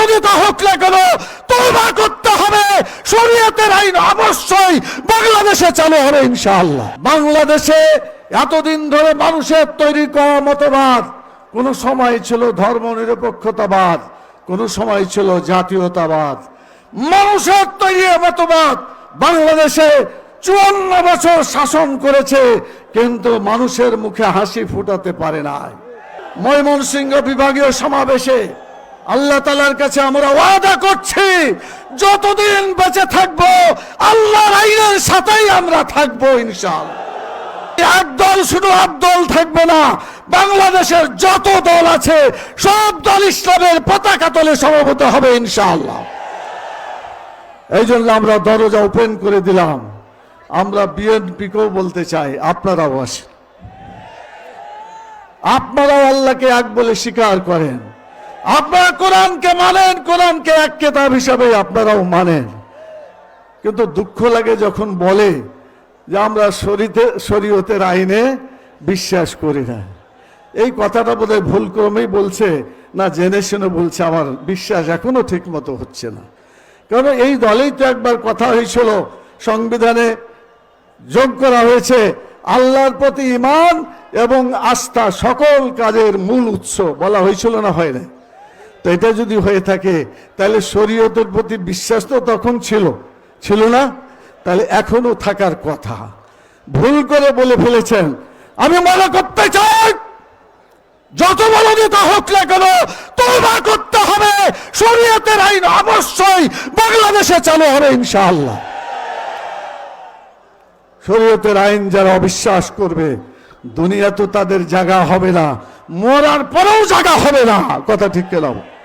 বড় নেতা হোক না কেন, তওবা করতে হবে। শরীয়তের আইন অবশ্যই বাংলাদেশে চালু হবে ইনশাআল্লাহ। বাংলাদেশে এতদিন ধরে মানুষের তৈরি করা মতবাদ, কোন সময় ছিল ধর্ম নিরপেক্ষতাবাদ, কোন সময় ছিল জাতীয়তাবাদ। মানুষের তৈরি মতবাদ বাংলাদেশে চুয়ান্ন বছর শাসন করেছে, কিন্তু মানুষের মুখে হাসি ফুটাতে পারে নাই। ময়মনসিংহ বিভাগীয় সমাবেশে আল্লাহ তালার কাছে আমরা ওয়াদা করছি, যতদিন বেঁচে থাকব, আল্লাহর আইনের সাথেই আমরা থাকব ইনশাআল্লাহ। একদল শুধু একদল থাকবে না, বাংলাদেশের যত দল আছে, সব দল ইসলামের পতাকা তলে সমবেত হবে ইনশাআল্লাহ। এই জন্য আমরা দরজা ওপেন করে দিলাম। আমরা বিএনপিকেও বলতে চাই, আপনারাও আসেন। আপনারাও আল্লাহকে এক বলে স্বীকার করেন। আপনারা কোরআনকে মানেন, কোরআনকে এক কেতাব হিসাবে আপনারাও মানেন। কিন্তু দুঃখ লাগে যখন বলে যে আমরা শরীতে, শরীয়তের আইনে বিশ্বাস করি না। এই কথাটা বোধহয় ভুল ক্রমেই বলছে, না জেনে শুনে বলছে, আমার বিশ্বাস এখনও ঠিক মতো হচ্ছে না। কারণ এই দলেই তো একবার কথা হয়েছিল, সংবিধানে যোগ করা হয়েছে, আল্লাহর প্রতি ইমান এবং আস্থা সকল কাজের মূল উৎস বলা হয়েছিল না হয় না তো এটা যদি হয়ে থাকে, তাহলে শরীয়তের প্রতি বিশ্বাস তো তখন ছিল। ছিল না? তাহলে এখনও থাকার কথা। ভুল করে বলে ফেলেছেন, আমি মনে করতে চাই, যত বড় নেতা হোক না কেন, তওবা করতে হবে। শরীয়তের আইন অবশ্যই বাংলাদেশে চালু হবে ইনশাআল্লাহ। শরীয়তের আইন যারা অবিশ্বাস করবে, দুনিয়া তো তাদের জায়গা হবে না। মরার পরেও জায়গা হবে না। কথা ঠিক কেন